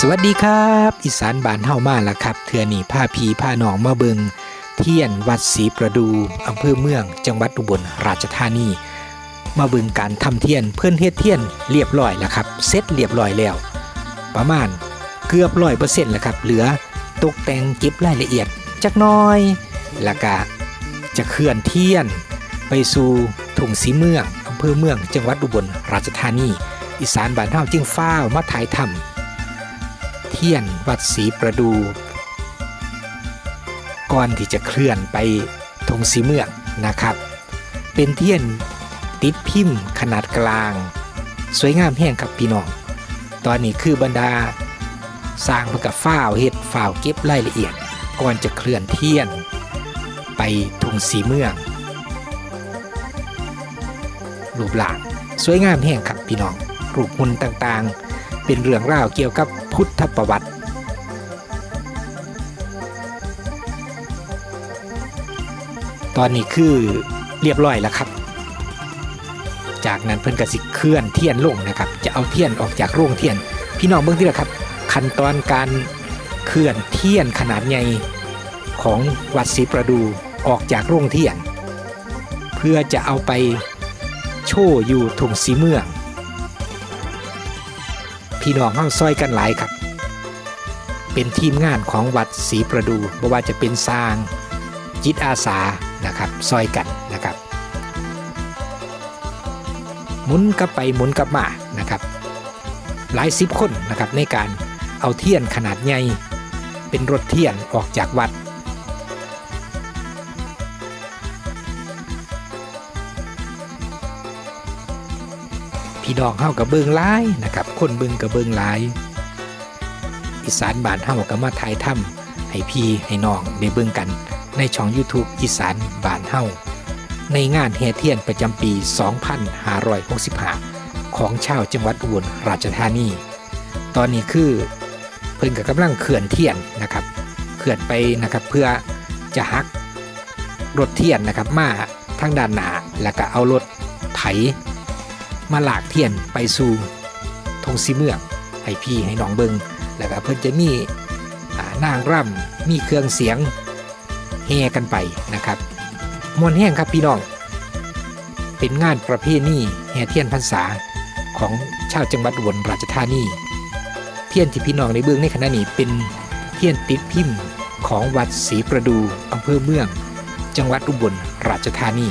สวัสดีครับ อีสานบานเฮามาแล้วครับเทือนี่ผ้าพีผ้าหนองมาเบิงเทียนวัดศรีประดูอำเภอเมือง จังหวัดอุบลราชธานี มาเบิงการทำเทียนเพื่อนเฮ็ดเทียนเรียบร้อยแล้วครับเสร็จเรียบร้อยแล้ว ประมาณเกือบร้อยเปอร์เซ็นต์แล้วครับ เหลือตกแต่งเก็บรายละเอียดจักน้อย แล้วก็จะเคลื่อนเทียน ไปสู่ถุงสีเมืองอำเภอเมือง จังหวัดอุบลราชธานี อีสานบ้านเฮาจึงฟ้าวมาถ่ายทำ เทียนวัดศรีประดู ก่อนที่จะเคลื่อนไปธงสีเมืองนะครับ เป็นเทียนติดพิมพ์ขนาดกลาง สวยงามแห้งครับพี่น้อง ตอนนี้คือบรรดาสร้างมากับฝ้าวเฮ็ดฝ้าวเก็บรายละเอียด ก่อนจะเคลื่อนเทียน ไปธงสีเมืองรูปร่างสวยงามแห้งครับพี่น้องรูปหุ่นต่างๆ เป็นเรื่องราวเกี่ยวกับพุทธประวัติ ตอนนี้คือเรียบร้อยแล้วครับ จากนั้นเพิ่นกระสิเคลื่อนเทียนลงนะครับ จะเอาเทียนออกจากโรงเทียน พี่น้องเบื้องที่ละครับ ขั้นตอนการเคลื่อนเทียนขนาดใหญ่ของวัดศรีประดูออกจากโรงเทียน เพื่อจะเอาไปโชว์อยู่ถุงสีเมือง พี่น้องเฮาซอยกันหลายครับ เป็นทีมงานของวัดศรีประดูบ่ว่าจะเป็นสร้างจิตอาสานะครับซอยกันนะครับหมุนกลับไปหมุนกลับมานะครับ หลายสิบคนนะครับในการเอาเทียนขนาดใหญ่เป็นรถเทียนออกจากวัด พี่น้องเฮากับเบิงหลายนะครับ คนเบิงกับเบิงหลาย อีสานบ้านเฮาก็มาถ่ายทำให้พี่ให้น้องได้เบิงกัน ในช่อง YouTube อีสานบ้านเฮาในงานแห่เทียนประจำปี 2565 ของชาวจังหวัดอุบลราชธานี ตอนนี้คือเพิ่นกับกำลังเขื่อนเทียนนะครับเขื่อนไปนะครับเพื่อจะหักรถเทียนนะครับมาทางด้านหน้าแล้วก็เอารถไถ มาหลากเทียนไปสู่ธงสีเมืองให้พี่ให้น้องเบิงแล้วก็เพิ่นจะมีนางร่ำมีเครื่องเสียงแห่กันไปนะครับมวนแห้งครับพี่น้อง เป็นงานประเพณีแห่เทียนพรรษาของชาวจังหวัดอุบลราชธานี เทียนที่พี่น้องในเบื้องในขณะนี้เป็นเทียนติดพิมพ์ของวัดศรีประดูอำเภอเมือง จังหวัดอุบลราชธานี